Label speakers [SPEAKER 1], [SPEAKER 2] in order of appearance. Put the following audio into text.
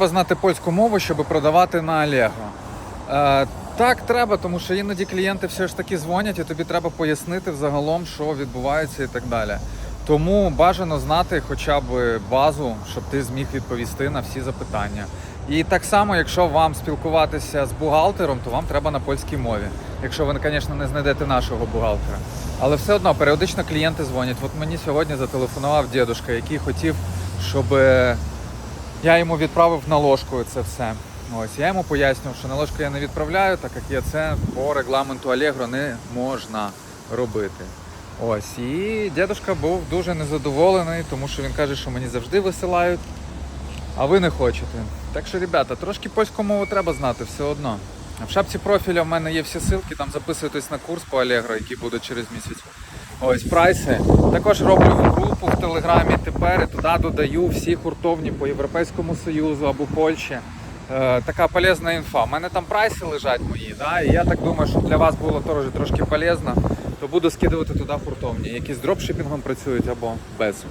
[SPEAKER 1] Треба знати польську мову, щоб продавати на Allegro. Е, так, треба, тому що іноді клієнти все ж таки дзвонять, і тобі треба пояснити взагалом, що відбувається і так далі. Тому бажано знати хоча б базу, щоб ти зміг відповісти на всі запитання. І так само, якщо вам спілкуватися з бухгалтером, то вам треба на польській мові. Якщо ви, звісно, не знайдете нашого бухгалтера. Але все одно періодично клієнти дзвонять. От мені сьогодні зателефонував дідушка, який хотів, щоб я йому відправив наложкою це все. Ось я йому пояснював, що наложку я не відправляю, так як я це по регламенту Allegro не можна робити. Ось і дідушка був дуже незадоволений, тому що він каже, що мені завжди висилають, а ви не хочете. Так що, ребята, трошки польську мову треба знати все одно. В шапці профіля в мене є всі ссылки, там записуйтесь на курс по Allegro, який буде через місяць. Ось прайси. Також роблю групу в Телеграмі тепер і туди додаю всі хуртовні по Європейському Союзу або Польщі. Е, така полезна інфа. У мене там прайси лежать мої, да? і я так думаю, що для вас було теж трошки полезно, то буду скидувати туди хуртовні, які з дропшипінгом працюють або без.